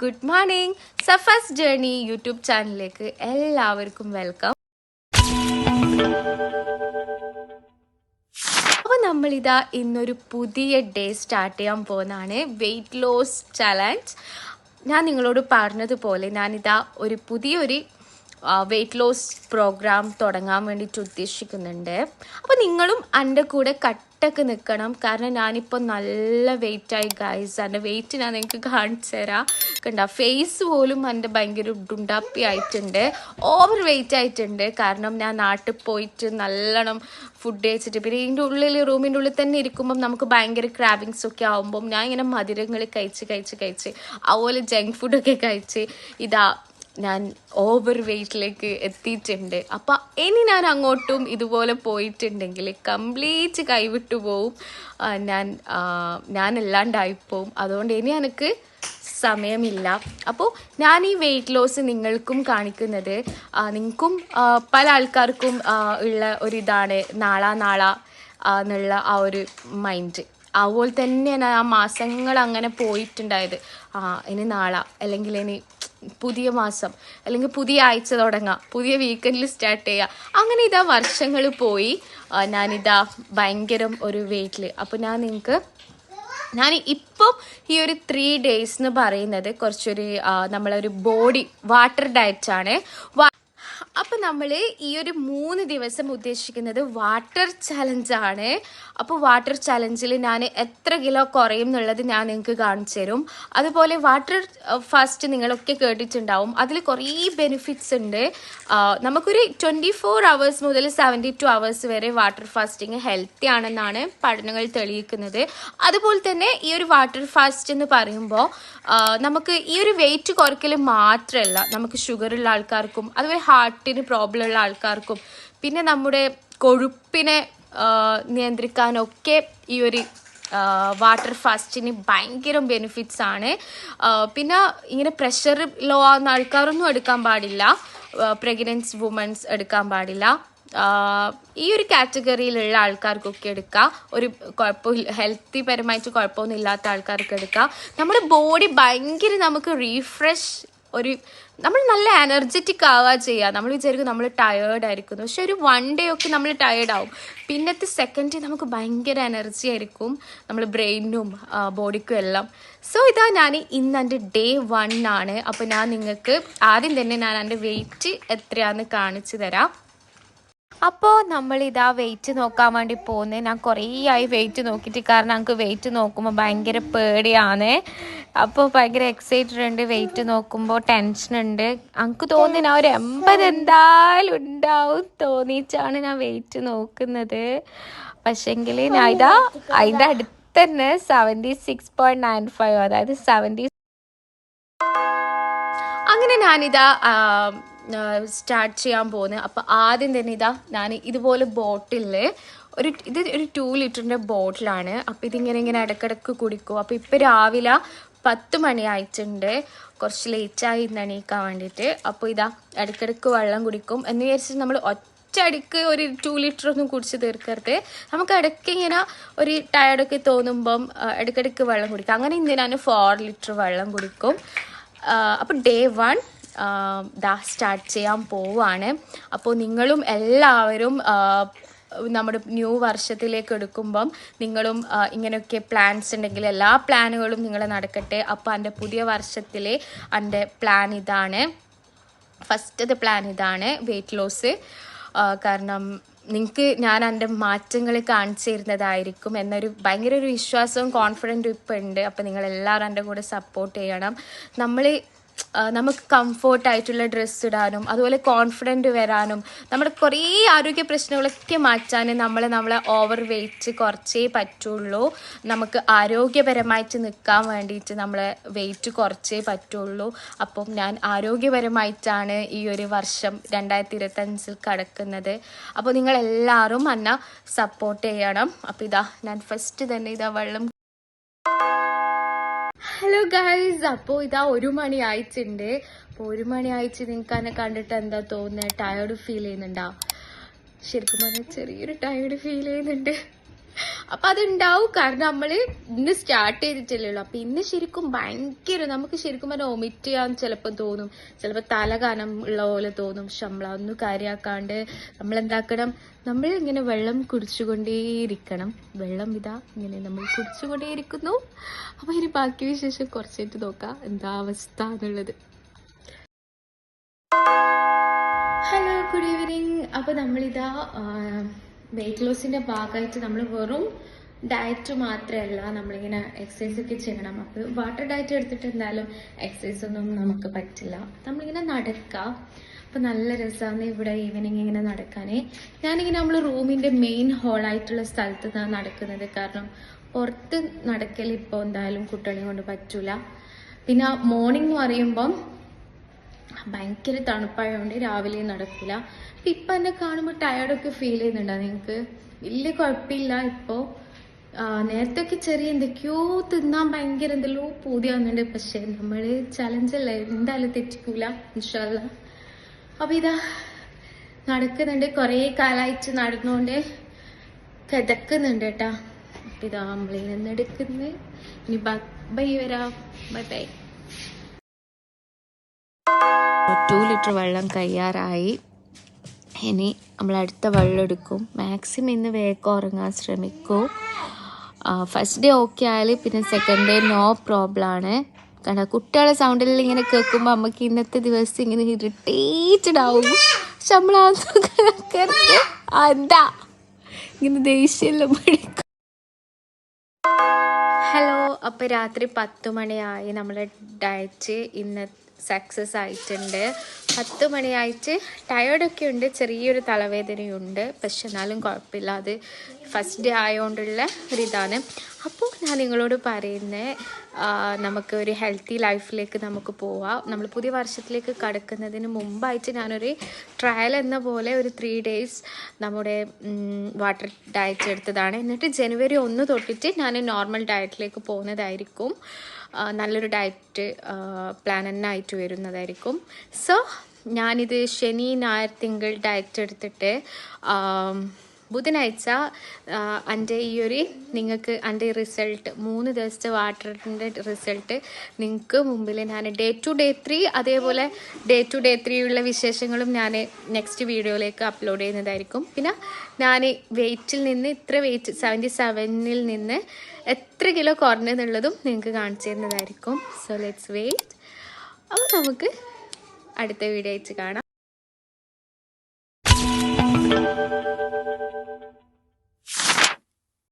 Good morning. സഫസ് journey YouTube ചാനലിലേക്ക് എല്ലാവർക്കും welcome. അപ്പോൾ നമ്മളിതാ ഇന്നൊരു പുതിയ ഡേ സ്റ്റാർട്ട് ചെയ്യാൻ പോകുന്നതാണ്. വെയിറ്റ് ലോസ് ചലഞ്ച് ഞാൻ നിങ്ങളോട് പറഞ്ഞതുപോലെ ഞാനിതാ ഒരു പുതിയൊരു വെയിറ്റ് ലോസ് പ്രോഗ്രാം തുടങ്ങാൻ വേണ്ടിയിട്ട് ഉദ്ദേശിക്കുന്നുണ്ട്. അപ്പോൾ നിങ്ങളും എന്റെ കൂടെ കട്ടൊക്കെ നിൽക്കണം കാരണം ഞാനിപ്പോൾ നല്ല വെയിറ്റായി ഗൈസ് എന്റെ വെയിറ്റ് ഞാൻ നിങ്ങൾക്ക് കാണിച്ചു തരാം. കണ്ട ഫേസ് പോലും എന്റെ ഭയങ്കര ഡുണ്ടാപ്പി ആയിട്ടുണ്ട്. ഓവർ വെയിറ്റ് ആയിട്ടുണ്ട്. കാരണം ഞാൻ നാട്ടിൽ പോയിട്ട് നല്ലോണം ഫുഡ് കഴിച്ചിട്ട് പിന്നെ ഇതിന്റെ ഉള്ളിൽ റൂമിന്റെ ഉള്ളിൽ തന്നെ ഇരിക്കുമ്പം നമുക്ക് ഭയങ്കര ക്രാബിങ്സ് ഒക്കെ ആകുമ്പം ഞാൻ ഇങ്ങനെ മധുരങ്ങൾ കഴിച്ച് കഴിച്ച് കഴിച്ച് അതുപോലെ ജങ്ക് ഫുഡൊക്കെ കഴിച്ച് ഇതാ ഞാൻ ഓവർ വെയിറ്റിലേക്ക് എത്തിയിട്ടുണ്ട്. അപ്പം ഇനി ഞാൻ അങ്ങോട്ടും ഇതുപോലെ പോയിട്ടുണ്ടെങ്കിൽ കംപ്ലീറ്റ് കൈവിട്ടു പോവും. ഞാൻ ഞാൻ അല്ലാണ്ടായിപ്പോവും അതുകൊണ്ട് ഇനി എനിക്ക് സമയമില്ല. അപ്പോൾ ഞാൻ ഈ വെയിറ്റ് ലോസ് നിങ്ങൾക്കും കാണിക്കുന്നത് നിങ്ങൾക്കും പല ആൾക്കാർക്കും ഉള്ള ഒരിതാണ് നാളാ നാള എന്നുള്ള ആ ഒരു മൈൻഡ് അതുപോലെ തന്നെയാണ് ആ മാസങ്ങൾ അങ്ങനെ പോയിട്ടുണ്ടായത്. ആ ഇനി നാളെ അല്ലെങ്കിൽ ഇനി പുതിയ മാസം അല്ലെങ്കിൽ പുതിയ ആഴ്ച തുടങ്ങാം പുതിയ വീക്കെൻഡിൽ സ്റ്റാർട്ട് ചെയ്യുക. അങ്ങനെ ഇതാ വർഷങ്ങൾ പോയി. ഞാനിതാ ഭയങ്കരം ഒരു വെയിറ്റിൽ അപ്പോൾ ഞാൻ നിങ്ങൾക്ക് ഞാൻ ഇപ്പം ഈ ഒരു ത്രീ ഡേയ്സ് എന്ന് പറയുന്നത് കുറച്ചൊരു നമ്മളൊരു ബോഡി വാട്ടർ ഡയറ്റാണ് അപ്പം നമ്മൾ ഈ ഒരു മൂന്ന് ദിവസം ഉദ്ദേശിക്കുന്നത് വാട്ടർ ചലഞ്ചാണ്. അപ്പോൾ വാട്ടർ ചലഞ്ചിൽ ഞാൻ എത്ര കിലോ കുറയും എന്നുള്ളത് ഞാൻ നിങ്ങൾക്ക് കാണിച്ചു തരും. അതുപോലെ വാട്ടർ ഫാസ്റ്റ് നിങ്ങളൊക്കെ കേട്ടിട്ടുണ്ടാവും. അതിൽ കുറേ ബെനിഫിറ്റ്സ് ഉണ്ട്. നമുക്കൊരു ട്വന്റി ഫോർ അവേഴ്സ് മുതൽ സെവന്റി ടു അവേഴ്സ് വരെ വാട്ടർ ഫാസ്റ്റിങ് ഹെൽത്തി ആണെന്നാണ് പഠനങ്ങൾ തെളിയിക്കുന്നത്. അതുപോലെ തന്നെ ഈ ഒരു വാട്ടർ ഫാസ്റ്റ് എന്ന് പറയുമ്പോൾ നമുക്ക് ഈ ഒരു വെയിറ്റ് കുറയ്ക്കൽ മാത്രമല്ല നമുക്ക് ഷുഗർ ഉള്ള ആൾക്കാർക്കും അതുപോലെ ഹാർട്ടിന് പ്രോബ്ലം ഉള്ള ആൾക്കാർക്കും പിന്നെ നമ്മുടെ കൊഴുപ്പിനെ നിയന്ത്രിക്കാനൊക്കെ ഈ ഒരു വാട്ടർ ഫാസ്റ്റിന് ഭയങ്കര ബെനിഫിറ്റ്സ് ആണ്. പിന്നെ ഇങ്ങനെ പ്രഷർ ലോ ആവുന്ന ആൾക്കാരൊന്നും എടുക്കാൻ പാടില്ല. പ്രഗ്നൻസ് വുമൻസ് എടുക്കാൻ പാടില്ല. ഈ ഒരു കാറ്റഗറിയിലുള്ള ആൾക്കാർക്കൊക്കെ എടുക്കാം. ഒരു കുഴപ്പമില്ല ഹെൽത്തി പരമായിട്ട് കുഴപ്പമൊന്നും ഇല്ലാത്ത ആൾക്കാർക്ക് എടുക്കാം. നമ്മുടെ ബോഡി ഭയങ്കര നമുക്ക് റീഫ്രഷ് ഒരു നമ്മൾ നല്ല എനർജറ്റിക് ആവുക ചെയ്യുക. നമ്മൾ വിചാരിക്കും നമ്മൾ ടയേർഡ് ആയിരിക്കുന്നു. പക്ഷെ ഒരു വൺ ഡേ ഒക്കെ നമ്മൾ ടയേർഡ് ആവും. പിന്നത്തെ സെക്കൻഡ് നമുക്ക് ഭയങ്കര എനർജി ആയിരിക്കും നമ്മൾ ബ്രെയിനും ബോഡിക്കും എല്ലാം. സോ ഇതാ ഞാൻ ഇന്ന് എന്റെ ഡേ വൺ ആണ്. അപ്പോൾ ഞാൻ നിങ്ങൾക്ക് ആദ്യം തന്നെ ഞാൻ എന്റെ വെയിറ്റ് എത്രയാണെന്ന് കാണിച്ചു തരാം. അപ്പോൾ നമ്മൾ ഇതാ വെയിറ്റ് നോക്കാൻ വേണ്ടി പോകുന്നത് ഞാൻ കുറേ ആയി വെയിറ്റ് നോക്കിയിട്ട്. കാരണം ഞങ്ങൾക്ക് വെയിറ്റ് നോക്കുമ്പോൾ ഭയങ്കര പേടിയാണ് അപ്പോൾ ഭയങ്കര എക്സൈറ്റഡ് ഉണ്ട്. വെയിറ്റ് നോക്കുമ്പോൾ ടെൻഷൻ ഉണ്ട്. എനിക്ക് തോന്നി ഞാൻ ഒരു എൺപത് എന്തായാലും ഉണ്ടാവും തോന്നിയിട്ടാണ് ഞാൻ വെയിറ്റ് നോക്കുന്നത്. പക്ഷെങ്കിൽ ഞാൻ ഇതാ അതിന്റെ അടുത്ത് തന്നെ seventy six point nine five അതായത് സെവന്റി അങ്ങനെ ഞാനിതാ സ്റ്റാർട്ട് ചെയ്യാൻ പോകുന്നത് അപ്പോൾ ആദ്യം തന്നെ ഇതാ ഞാൻ ഇതുപോലെ ബോട്ടിലിൽ ഒരു ഇത് ഒരു ടു ലിറ്ററിന്റെ ബോട്ടിലാണ് അപ്പോൾ ഇതിങ്ങനെ ഇങ്ങനെ ഇടയ്ക്കിടയ്ക്ക് കുടിക്കും. അപ്പോൾ ഇപ്പോൾ രാവിലെ പത്ത് മണി ആയിട്ടുണ്ട് കുറച്ച് ലേറ്റായി ഇന്ന് എണീക്കാൻ വേണ്ടിയിട്ട്. അപ്പോൾ ഇതാ ഇടയ്ക്കിടയ്ക്ക് വെള്ളം കുടിക്കും. എന്ന് വിചാരിച്ചിട്ട് നമ്മൾ ഒറ്റയടിക്ക് ഒരു ടു ലിറ്റർ ഒന്നും കുടിച്ച് തീർക്കരുത്. നമുക്ക് ഇടയ്ക്ക് ഇങ്ങനെ ഒരു ടയർഡൊക്കെ തോന്നുമ്പം ഇടയ്ക്കിടയ്ക്ക് വെള്ളം കുടിക്കും. അങ്ങനെ ഇന്ന് ഫോർ ലിറ്റർ വെള്ളം കുടിക്കും. അപ്പോൾ ഡേ വൺ ദാ സ്റ്റാർട്ട് ചെയ്യാൻ പോവാണ്. അപ്പോൾ നിങ്ങളും എല്ലാവരും നമ്മുടെ ന്യൂ വർഷത്തിലേക്ക് എടുക്കുമ്പം നിങ്ങളും ഇങ്ങനെയൊക്കെ പ്ലാൻസ് ഉണ്ടെങ്കിൽ എല്ലാ പ്ലാനുകളും നിങ്ങൾ നടക്കട്ടെ. അപ്പോൾ എന്റെ പുതിയ വർഷത്തിലെ എന്റെ പ്ലാൻ ഇതാണ്. ഫസ്റ്റത്തെ പ്ലാൻ ഇതാണ് വെയിറ്റ് ലോസ് കാരണം നിങ്ങൾക്ക് ഞാൻ എന്റെ മാറ്റങ്ങൾ കാണിച്ചു തരുന്നതായിരിക്കും എന്നൊരു ഭയങ്കര ഒരു വിശ്വാസവും കോൺഫിഡന്റും ഇപ്പം ഉണ്ട്. അപ്പോൾ നിങ്ങളെല്ലാവരും എന്റെ കൂടെ സപ്പോർട്ട് ചെയ്യണം. നമ്മൾ നമുക്ക് കംഫോർട്ടായിട്ടുള്ള ഡ്രസ്സ് ഇടാനും അതുപോലെ കോൺഫിഡന്റ് വരാനും നമ്മുടെ കുറേ ആരോഗ്യ പ്രശ്നങ്ങളൊക്കെ മാറ്റാനും നമ്മൾ നമ്മളെ ഓവർ വെയിറ്റ് കുറച്ചേ പറ്റുള്ളൂ. നമുക്ക് ആരോഗ്യപരമായിട്ട് നിൽക്കാൻ വേണ്ടിയിട്ട് നമ്മളെ വെയിറ്റ് കുറച്ചേ പറ്റുള്ളൂ. അപ്പം ഞാൻ ആരോഗ്യപരമായിട്ടാണ് ഈ ഒരു വർഷം രണ്ടായിരത്തി ഇരുപത്തഞ്ചിൽ കടക്കുന്നത്. അപ്പോൾ നിങ്ങളെല്ലാവരും എന്നെ സപ്പോർട്ട് ചെയ്യണം. അപ്പോൾ ഇതാ ഞാൻ ഫസ്റ്റ് തന്നെ ഇതാ വെള്ളം ഹലോ ഗൈസ് അപ്പോൾ ഇതാ ഒരു മണി ആയിട്ടുണ്ട്. അപ്പോൾ ഒരു മണി ആയിച്ച് നിങ്ങൾക്ക് എന്നെ കണ്ടിട്ട് എന്താ തോന്നുന്നത് ടയേർഡ് ഫീൽ ചെയ്യുന്നുണ്ടോ? ശരിക്കും പറഞ്ഞാൽ ചെറിയൊരു ടയേർഡ് ഫീൽ ചെയ്യുന്നുണ്ട്. അപ്പൊ അതുണ്ടാവും. കാരണം നമ്മൾ ഇന്ന് സ്റ്റാർട്ട് ചെയ്തിട്ടില്ലല്ലോ. അപ്പൊ ഇന്ന് ശരിക്കും ഭയങ്കര നമുക്ക് ശരിക്കും പറഞ്ഞാൽ ഒമിറ്റ് ചെയ്യാൻ ചിലപ്പോൾ തോന്നും. ചിലപ്പോൾ തലകാനം ഉള്ള പോലെ തോന്നും. പക്ഷെ നമ്മളൊന്നും കാര്യമാക്കാണ്ട് നമ്മൾ എന്താക്കണം നമ്മൾ ഇങ്ങനെ വെള്ളം കുടിച്ചുകൊണ്ടേയിരിക്കണം. വെള്ളം ഇതാ ഇങ്ങനെ നമ്മൾ കുടിച്ചുകൊണ്ടേയിരിക്കുന്നു. അപ്പൊ ഇനി ബാക്കി വിശേഷം കുറച്ചായിട്ട് നോക്കാം. എന്താ അവസ്ഥ എന്നുള്ളത്. ഹലോ ഗുഡ് ഈവനിങ് അപ്പോൾ നമ്മളിതാ വെയിറ്റ് ലോസിന്റെ ഭാഗമായിട്ട് നമ്മൾ വെറും ഡയറ്റ് മാത്രമല്ല നമ്മളിങ്ങനെ എക്സസൈസ് ഒക്കെ ചെയ്യണം. അപ്പോൾ വാട്ടർ ഡയറ്റ് എടുത്തിട്ട് എന്തായാലും എക്സസൈസ് ഒന്നും നമുക്ക് പറ്റില്ല. നമ്മളിങ്ങനെ നടക്കുക അപ്പോൾ നല്ല രസമാണ് ഇവിടെ ഈവനിങ് ഇങ്ങനെ നടക്കാനേ. ഞാനിങ്ങനെ നമ്മൾ റൂമിന്റെ മെയിൻ ഹോളായിട്ടുള്ള സ്ഥലത്ത് നിന്നാണ് നടക്കുന്നത്. കാരണം പുറത്ത് നടക്കൽ ഇപ്പോൾ എന്തായാലും കുട്ടികളെ കൊണ്ട് പറ്റൂല. പിന്നെ മോർണിംഗ് എന്ന് പറയുമ്പം ഭയങ്കര തണുപ്പായതുകൊണ്ട് രാവിലെ നടക്കില്ല അപ്പം ഇപ്പം എന്നെ കാണുമ്പോൾ ടയർഡൊക്കെ ഫീൽ ചെയ്യുന്നുണ്ടോ നിങ്ങൾക്ക് വലിയ കുഴപ്പമില്ല ഇപ്പോൾ നേരത്തെ ഒക്കെ ചെറിയ എന്തൊക്കെയോ തിന്നാൻ ഭയങ്കര എന്തെല്ലോ പൂതിയാവുന്നുണ്ട് പക്ഷേ നമ്മൾ ചലഞ്ചല്ലേ എന്തായാലും തെറ്റിക്കൂല ഇൻഷല്ല അപ്പം ഇതാ നടക്കുന്നുണ്ട്. കുറേ കാലമായിട്ട് നടന്നുകൊണ്ട് കിതക്കുന്നുണ്ട് കേട്ടാ അപ്പം ഇതാ നമ്മളിൽ നിന്ന് എടുക്കുന്നത് ഇനി ബൈ വരാം. Bye bye. ലിറ്റർ വെള്ളം കയ്യാറായി ഇനി നമ്മൾ അടുത്ത വെള്ളം എടുക്കും. മാക്സിമം ഇന്ന് വേഗം ഉറങ്ങാൻ ശ്രമിക്കൂ. ഫസ്റ്റ് ഡേ ഓക്കെ ആയാൽ പിന്നെ സെക്കൻഡ് ഡേ നോ പ്രോബ്ലം ആണ്. കാരണം കുട്ടികളെ സൗണ്ടിൽ ഇങ്ങനെ കേൾക്കുമ്പോൾ നമുക്ക് ഇന്നത്തെ ദിവസം ഇങ്ങനെ ഇറിറ്റേറ്റഡ് ആവും. പക്ഷെ നമ്മൾ എന്താ ഇങ്ങനെ ദേഷ്യമെല്ലാം പഠിക്കും ഹലോ അപ്പോൾ രാത്രി പത്ത് മണിയായി. നമ്മുടെ ഡയറ്റ് ഇന്ന് സക്സസ് ആയിട്ടുണ്ട്. പത്ത് മണിയായിട്ട് ടയേർഡൊക്കെ ഉണ്ട്. ചെറിയൊരു തലവേദനയുണ്ട്. പക്ഷെ എന്നാലും കുഴപ്പമില്ല അത് ഫസ്റ്റ് ഡേ ആയതുകൊണ്ടുള്ള ഒരിതാണ്. അപ്പോൾ ഞാൻ നിങ്ങളോട് പറയുന്നത് നമുക്ക് ഒരു ഹെൽത്തി ലൈഫിലേക്ക് നമുക്ക് പോവാം. നമ്മൾ പുതിയ വർഷത്തിലേക്ക് കടക്കുന്നതിന് മുമ്പായിട്ട് ഞാനൊരു ട്രയൽ എന്ന പോലെ ഒരു ത്രീ ഡേയ്സ് നമ്മുടെ വാട്ടർ ഡയറ്റ് എടുത്തതാണ്. എന്നിട്ട് ജനുവരി ഒന്ന് തൊട്ടിട്ട് ഞാൻ നോർമൽ ഡയറ്റിലേക്ക് പോകുന്നതായിരിക്കും. നല്ലൊരു ഡയറ്റ് പ്ലാൻ തന്നെ ആയിട്ട് വരുന്നതായിരിക്കും. സോ ഞാനിത് ശനി ഞായർ തിങ്കൾ ഡയറ്റ് എടുത്തിട്ട് ബുധനാഴ്ച എന്റെ ഈ ഒരു നിങ്ങൾക്ക് എന്റെ റിസൾട്ട് മൂന്ന് ദിവസത്തെ വാട്ടറിന്റെ റിസൾട്ട് നിങ്ങൾക്ക് മുമ്പിൽ ഞാൻ ഡേ ടു ഡേ ത്രീ അതേപോലെ ഡേ ടു ഡേ ത്രീ ഉള്ള വിശേഷങ്ങളും ഞാൻ നെക്സ്റ്റ് വീഡിയോയിലേക്ക് അപ്ലോഡ് ചെയ്യുന്നതായിരിക്കും. പിന്നെ ഞാൻ വെയിറ്റിൽ നിന്ന് ഇത്ര വെയിറ്റ് സെവന്റി സെവനിൽ നിന്ന് എത്ര കിലോ കുറഞ്ഞെന്നുള്ളതും നിങ്ങൾക്ക് കാണിച്ചു തരുന്നതായിരിക്കും. സോ ലെറ്റ്സ് വെയിറ്റ് അപ്പോൾ നമുക്ക് അടുത്ത വീഡിയോ അയച്ച് കാണാം.